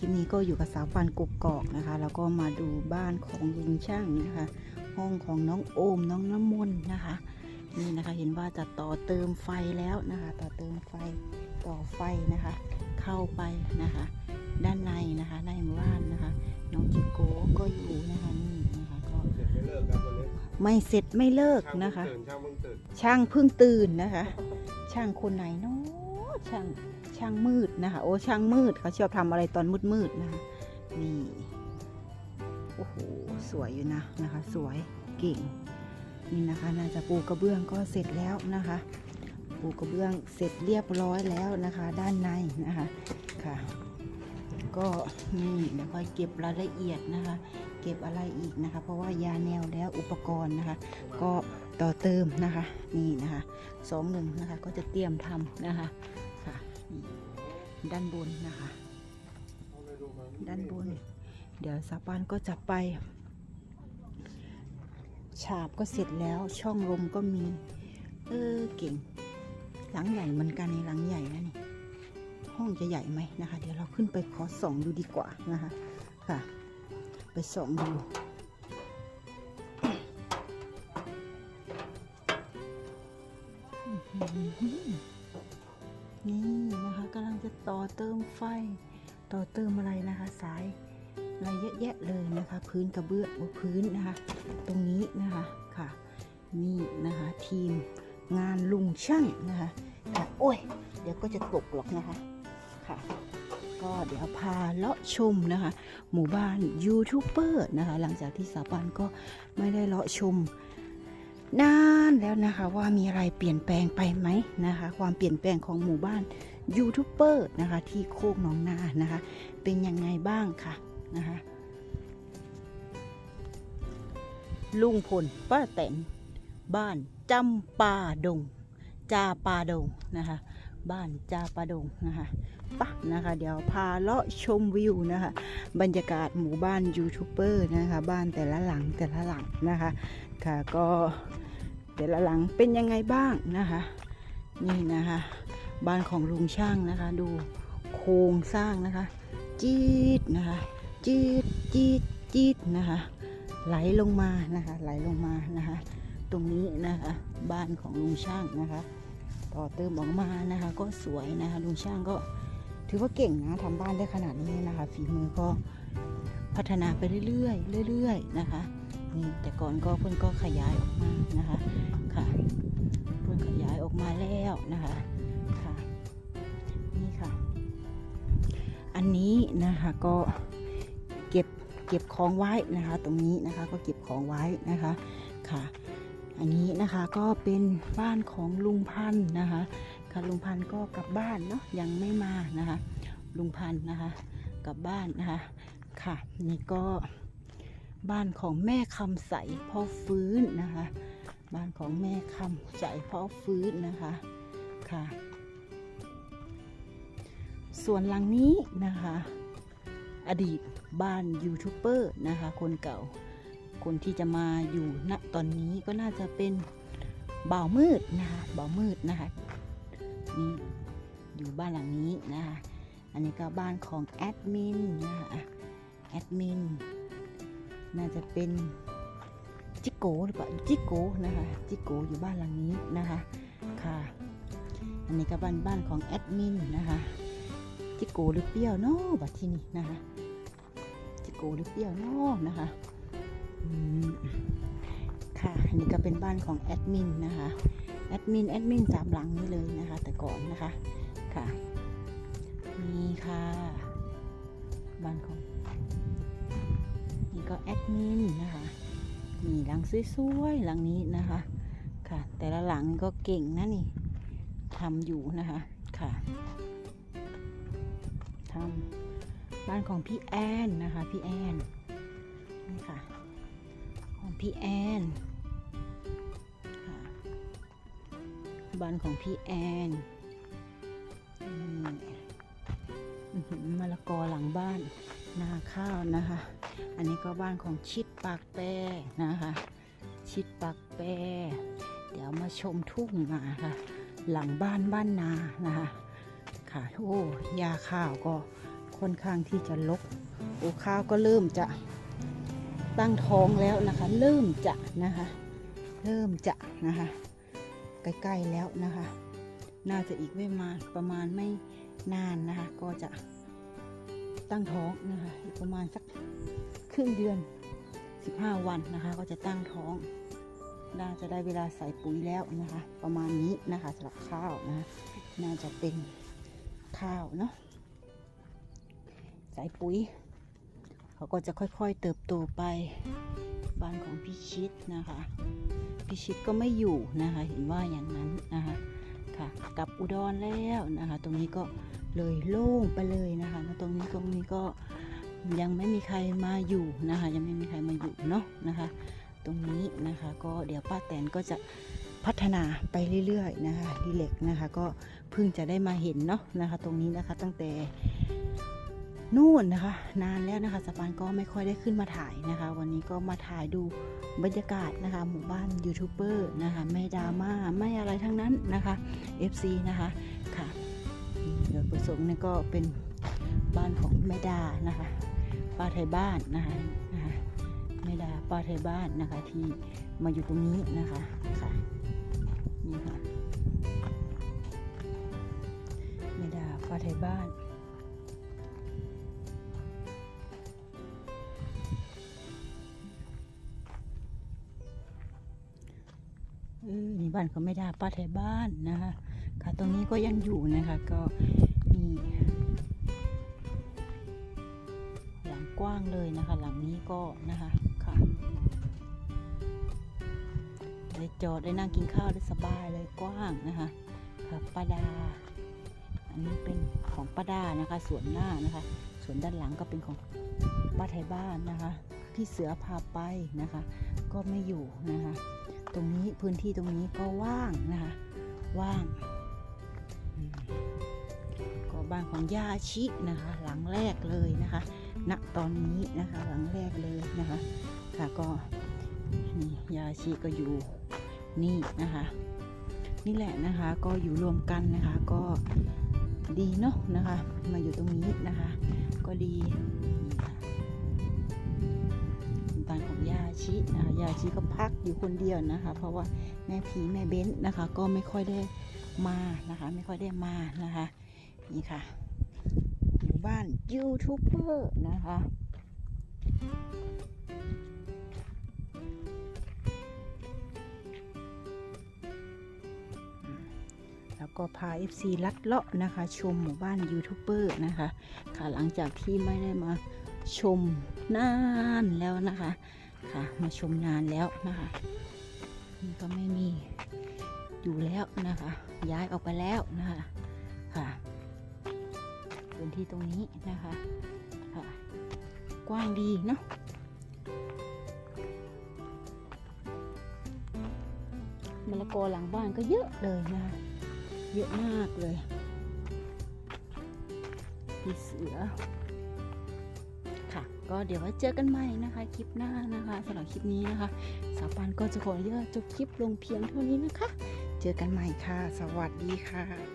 คลิปนี้ก็อยู่กับสาวปันกกอกนะคะ แล้วก็มาดูบ้านของลุงช่างนะคะ ห้องของน้องโอมน้องน้ำมนต์นะคะ นี่นะคะเห็นว่าจะต่อเติมไฟแล้วนะคะ ต่อเติมไฟต่อไฟนะคะ เข้าไปนะคะ ด้านในนะคะในหมู่บ้านนะคะ น้องจิโก้ก็อยู่นะคะนี่นะคะก็ไม่เสร็จไม่เลิกนะคะ ช่างเพิ่งตื่นช่างเพิ่งตื่นนะคะ ช่างคนไหนเนาะช่าง ช่างมืดนะคะ โอ้ช่างมืดเขาชอบทำอะไรตอนมืดมืดนะคะนี่โอ้โหสวยอยู่นะนะคะ สวยเก่งนี่นะคะน่าจะปูกระเบื้องก็เสร็จแล้วนะคะ ปูกระเบื้องเสร็จเรียบร้อยแล้วนะคะ ด้านในนะคะค่ะ ก็นี่เดี๋ยวคอยเก็บรายละเอียดนะคะ เก็บอะไรอีกนะคะ เพราะว่ายาแนวแล้วอุปกรณ์นะคะ ก็ต่อเติมนะคะนี่นะคะสองหนึ่งนะคะก็จะเตรียมทำนะคะ นี่ด้านบนนะคะ ด้านบน เดี๋ยวสาปานก็จะไป ฉาบก็เสร็จแล้วช่องลมก็มี เออเก่ง หลังใหญ่เหมือนกันในหลังใหญ่นะนี่ ห้องจะใหญ่ไหมนะคะ เดี๋ยวเราขึ้นไปขอส่องดูดีกว่านะคะ ค่ะ ไปส่องดู นี่นะคะกำลังจะต่อเติมไฟ ต่อเติมอะไรนะคะ สายอะไรเยอะแยะเลยนะคะ พื้นกระเบื้องพื้นนะคะ ตรงนี้นะคะค่ะ นี่นะคะ ทีมงานลุงช่างนะคะค่ะโอ้ย เดี๋ยวก็จะตกหรอกนะคะค่ะ ก็เดี๋ยวพาเลาะชมนะคะ หมู่บ้านยูทูบเบอร์นะคะ หลังจากที่สาปันก็ไม่ได้เลาะชม นานแล้วนะคะว่ามีอะไรเปลี่ยนแปลงไปไหมนะคะ ความเปลี่ยนแปลงของหมู่บ้านยูทูบเบอร์นะคะที่โคกหนองนานะคะ เป็นยังไงบ้างค่ะนะคะลุงพลป้าแตนบ้านจำปาดงจาปาดงนะคะ บ้านจาปาดงนะคะปะนะคะ เดี๋ยวพาเลาะชมวิวนะคะ บรรยากาศหมู่บ้านยูทูบเบอร์นะคะ บ้านแต่ละหลังแต่ละหลังนะคะ ค่ะก็แต่ละหลังเป็นยังไงบ้างนะคะ นี่นะคะ บ้านของลุงช่างนะคะ ดูโครงสร้างนะคะ จี๊ดนะคะ จี๊ดจี๊ดจี๊ดนะคะ ไหลลงมานะคะ ไหลลงมานะคะ ตรงนี้นะคะ บ้านของลุงช่างนะคะ ต่อเติมออกมานะคะ ก็สวยนะคะ ลุงช่างก็ถือว่าเก่งนะทำบ้านได้ขนาดนี้นะคะ ฝีมือก็พัฒนาไปเรื่อยๆเรื่อยๆนะคะ นี่แต่ก่อนก็เพิ่นก็ขยายออกมานะคะค่ะเพิ่นขยายออกมาแล้วนะคะค่ะนี่ค่ะ อันนี้นะคะก็เก็บเก็บของไว้นะคะ ตรงนี้นะคะก็เก็บของไว้นะคะค่ะ อันนี้นะคะก็เป็นบ้านของลุงพันธ์นะคะค่ะลุงพันธ์ก็กลับบ้านเนาะยังไม่มานะคะ ลุงพันธ์นะคะ กลับบ้านนะคะค่ะนี่ก็ บ้านของแม่คำใสพ่อฟื้นนะคะ บ้านของแม่คำใสพ่อฟื้นนะคะค่ะ ส่วนหลังนี้นะคะ อดีตบ้านยูทูบเบอร์นะคะ คนเก่าคนที่จะมาอยู่ณตอนนี้ก็น่าจะเป็นบ่าวมืดนะคะบ่าวมืดนะคะนี่อยู่บ้านหลังนี้นะคะ อันนี้ก็บ้านของแอดมินนะคะแอดมิน น่าจะเป็นจิโกหรือเปล่าจิโกนะคะจิโกอยู่บ้านหลังนี้นะคะค่ะอันนี้ก็บ้านบ้านของแอดมินนะคะจิโกหรือเปรี้ยวเนาะบัดที่นี่นะคะจิโกหรือเปรี้ยวเนาะนะคะอืมค่ะอันนี้ก็เป็นบ้านของแอดมินนะคะแอดมินแอดมินสามหลังนี้เลยนะคะ แต่ก่อนนะคะค่ะนี่ค่ะบ้านของ ก็แอดมินนะคะนี่หลังสวยๆหลังนี้นะคะค่ะ แต่ละหลังก็เก่งนะนี่ทำอยู่นะคะค่ะทำบ้านของพี่แอนนะคะพี่แอนนี่ค่ะของพี่แอนค่ะบ้านของพี่แอนมะละกอหลังบ้านนาข้าวนะคะ อันนี้ก็บ้านของชิดปากแปรนะคะ ชิดปากแปรเดี๋ยวมาชมทุ่งนาค่ะ หลังบ้านบ้านนานะคะ ค่ะโอ้ยาข้าวก็ค่อนข้างที่จะลกโอ้ข้าวก็เริ่มจะตั้งท้องแล้วนะคะ เริ่มจะนะคะ เริ่มจะนะคะ ใกล้ๆแล้วนะคะ น่าจะอีกไม่มาประมาณไม่นานนะคะ ก็จะตั้งท้องนะคะ อีกประมาณสัก รึ่งเดือน 15 วันนะคะ ก็จะตั้งท้องน่าจะได้เวลาใส่ปุ๋ยแล้วนะคะ ประมาณนี้นะคะสำหรับข้าวนะะน่าจะเป็นข้าวเนาะใส่ปุ๋ย เขาก็จะค่อยๆเติบโตไปบ้านของพี่ชิดนะคะพี่ชิดก็ไม่อยู่นะคะ เห็นว่าอย่างนั้นนะคะค่ะ กลับอุดรแล้วนะคะ ตรงนี้ก็เลยโล่งไปเลยนะคะแล้วตรงนี้ตรงนี้ก็ ยังไม่มีใครมาอยู่นะคะ ยังไม่มีใครมาอยู่เนาะนะคะ ตรงนี้นะคะก็เดี๋ยวป้าแตนก็จะพัฒนาไปเรื่อยๆนะคะดีเล็กนะคะ ก็เพิ่งจะได้มาเห็นเนาะนะคะ ตรงนี้นะคะตั้งแต่นู่นนะคะ นานแล้วนะคะสปานก็ไม่ค่อยได้ขึ้นมาถ่ายนะคะ วันนี้ก็มาถ่ายดูบรรยากาศนะคะ หมู่บ้านยูทูบเบอร์นะคะ ไม่ดราม่าไม่อะไรทั้งนั้นนะคะ FC นะคะค่ะโดยประสงค์เนี่ยก็เป็น บ้านของแม่ดานะคะ ป้าไทยบ้านนะคะนะคะแม่ดาป้าไทยบ้านนะคะที่มาอยู่ตรงนี้นะคะค่ะนี่ค่ะแม่ดาป้าไทยบ้านเออนี่บ้านของแม่ดาป้าไทยบ้านนะคะ ค่ะ ตรงนี้ก็ยังอยู่นะคะ ก็นี่างเลยนะคะ หลังนี้ก็นะคะค่ะได้จอดได้นั่งกินข้าวได้สบายเลยกว้างนะคะค่ะป้าดา อันนี้เป็นของป้าดานะคะ ส่วนหน้านะคะ ส่วนด้านหลังก็เป็นของป้าไทยบ้านนะคะพี่เสือพาไปนะคะ ก็ไม่อยู่นะคะ ตรงนี้พื้นที่ตรงนี้ก็ว่างนะคะ ว่างก็บ้านของย่าชินะคะ หลังแรกเลยนะคะ ณตอนนี้นะคะหลังแรกเลยนะคะ ค่ะก็นี่ยาชีก็อยู่นี่นะคะ นี่แหละนะคะก็อยู่รวมกันนะคะก็ดีเนาะนะคะ มาอยู่ตรงนี้นะคะ ก็ดีนี่ค่ะบ้านของยาชินะคะยาชิก็พักอยู่คนเดียวนะคะ เพราะว่าแม่ผีแม่เบ้นนะคะ ก็ไม่ค่อยได้มานะคะ ไม่ค่อยได้มานะคะ นี่ค่ะ บ้านยูทูบเบอร์นะคะแล้วก็พา FC ลัดเลาะนะคะ ชมหมู่บ้านยูทูบเบอร์นะคะ ค่ะหลังจากที่ไม่ได้มาชมนานแล้วนะคะค่ะมาชมนานแล้วนะคะนี่ก็ไม่มีอยู่แล้วนะคะ ย้ายออกไปแล้วนะคะค่ะ พื้นที่ตรงนี้นะคะค่ะกว้างดีเนาะมะละกอหลังบ้านก็เยอะเลยนะคะเยอะมากเลยพี่เสือค่ะ ก็เดี๋ยวไว้เจอกันใหม่นะคะ คลิปหน้านะคะสำหรับคลิปนี้นะคะ สาวปานก็จะขออนุญาตจบคลิปลงเพียงเท่านี้นะคะ เจอกันใหม่ค่ะ สวัสดีค่ะ